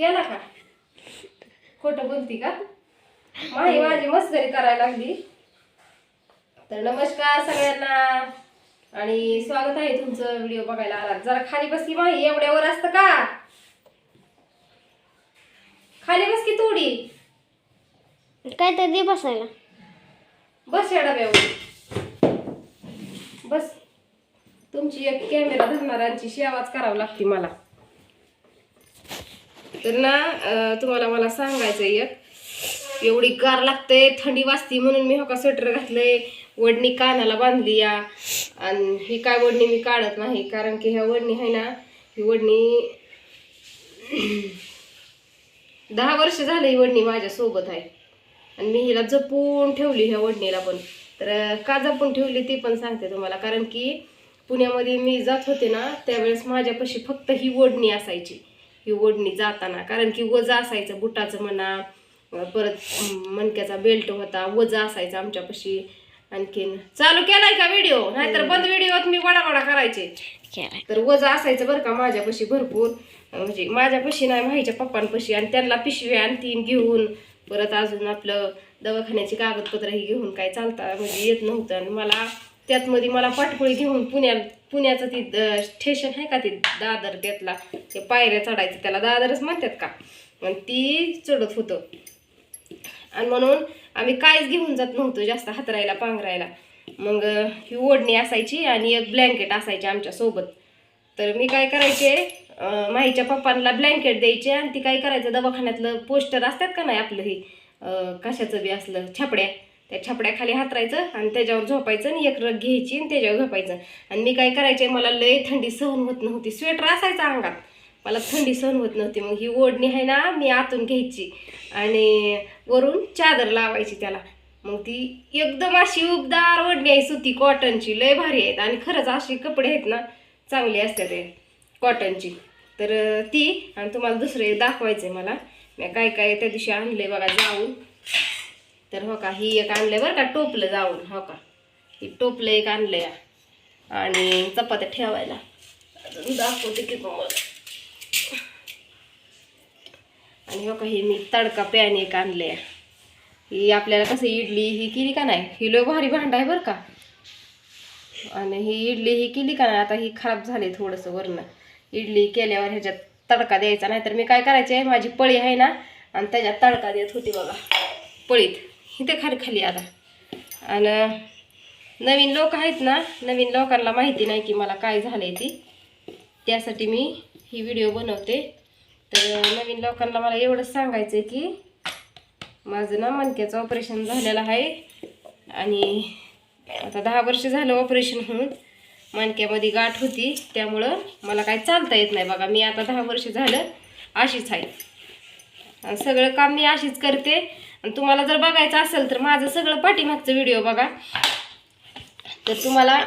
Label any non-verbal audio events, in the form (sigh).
केला का? खोटं बोलती का? माही माझी मस्करी करायला लागली. तर नमस्कार सगळ्यांना. आणि स्वागत आहे तुमचं व्हिडिओ बघायला. आला जरा खाली बस की माही एवढ्यावर असतं का? खाली बस की थोडी. काय तर दे बसायला. बस या डब्यावर. बस. तुमची एक कॅमेरा धरणाऱ्यांची सेवाच करावी लागते मला. तर ना तुम्हाला मला सांगायचं एक. एवढी गार लागते थंडी वाजती म्हणून मी हो का स्वेटर घातलंय वडणी कानाला बांधली या. आणि ही काय वडणी मी काढत नाही कारण की ह्या वडणी आहे ना ही वडणी (clears throat) दहा वर्ष झालं ही वडणी माझ्यासोबत आहे. आणि मी हिला जपून ठेवली ह्या वडणीला पण. तर का जपून ठेवली ती पण सांगते तुम्हाला कारण की पुण्यामध्ये मी जात होते ना त्यावेळेस माझ्यापाशी फक्त ही वडणी असायची. ही ओढणी जाताना. कारण की वजा असायचं बुटाचं म्हणा परत मणक्याचा बेल्ट होता वजा असायचा आमच्यापाशी आणखीन. चालू केलाय का व्हिडिओ नाहीतर बंद व्हिडिओत मी वडा वडा करायचे तर वजा असायचं बरं का माझ्यापाशी भरपूर. म्हणजे माझ्यापाशी नाही माहीच्या पप्पांपाशी. आणि त्यांना पिशव्या आणि तीन घेऊन. परत अजून आपलं दवाखान्याची कागदपत्रही घेऊन काय चालता म्हणजे येत नव्हतं. आणि मला त्यात मध्ये मला पाठपोळी घेऊन पुण्या पुण्याचं ती स्टेशन आहे का ते दादर त्यातला? ते पायऱ्या चढायचं त्याला दादरच म्हणतात का? आणि ती चढत होतं. आणि म्हणून आम्ही काहीच घेऊन जात नव्हतो जास्त हातरायला पांघरायला. मग ही ओढणी असायची आणि एक ब्लँकेट असायचे आमच्यासोबत. तर मी काय करायचे माहीच्या पप्पांना ब्लँकेट द्यायचे आणि ती काय करायचं दवाखान्यातलं पोस्टर असतात का नाही आपलं हे? कशाचं बी असलं छापड्या. त्या छापड्याखाली हातरायचं आणि त्याच्यावर झोपायचं आणि एक रग घ्यायची आणि त्याच्यावर झोपायचं. आणि मी काय करायचे मला लय थंडी सहन होत नव्हती. स्वेटर असायचं अंगात. मला थंडी सहन होत नव्हती. मग ही ओढणी आहे ना मी आतून घ्यायची. आणि वरून चादर लावायची त्याला. मग ती एकदम अशी उबदार ओढणी आहे सुती कॉटनची. लय भारी आहेत. आणि खरंच असे कपडे आहेत ना चांगले असतात कॉटनची. तर ती आणि तुम्हाला दुसरे दाखवायचं आहे मला. मी काय काय त्या दिवशी आणले बघा जाऊन. तर हो का ही एक आणलं बरं का टोपलं जाऊन हो का. ही टोपलं एक आणलं या आणि चपात्या ठेवायला. अजून दाखवते की तुम्हाला. आणि हो का ही मी तडका पॅन एक आणलं या ही आपल्याला कसं इडली ही केली का नाही? ही लय भारी भांड आहे बरं का. आणि ही इडली ही केली का नाही? आता ही खराब झाली थोडंसं वरनं. इडली केल्यावर ह्याच्यात तडका द्यायचा नाही तर मी काय करायचे माझी पळी आहे ना आणि त्याच्यात तडका देत होती बघा पळीत. इथे खाली खाली आणि नवीन लोक आहेत ना नवीन लोकांना माहिती नाही की मला काय झालं आहे ती. त्यासाठी मी ही व्हिडिओ बनवते. तर नवीन लोकांना मला एवढंच सांगायचं आहे की माझं ना मणक्याचं ऑपरेशन झालेलं आहे. आणि आता दहा वर्ष झालं ऑपरेशन होऊन मणक्यामध्ये गाठ होती. त्यामुळं मला काय चालता येत नाही बघा. मी आता दहा वर्ष झालं अशीच आहे. सगळं काम मी अशीच करते. आणि तुम्हाला जर बघायचं असेल तर माझं सगळं पाठीमागचं व्हिडिओ बघा. तर तुम्हाला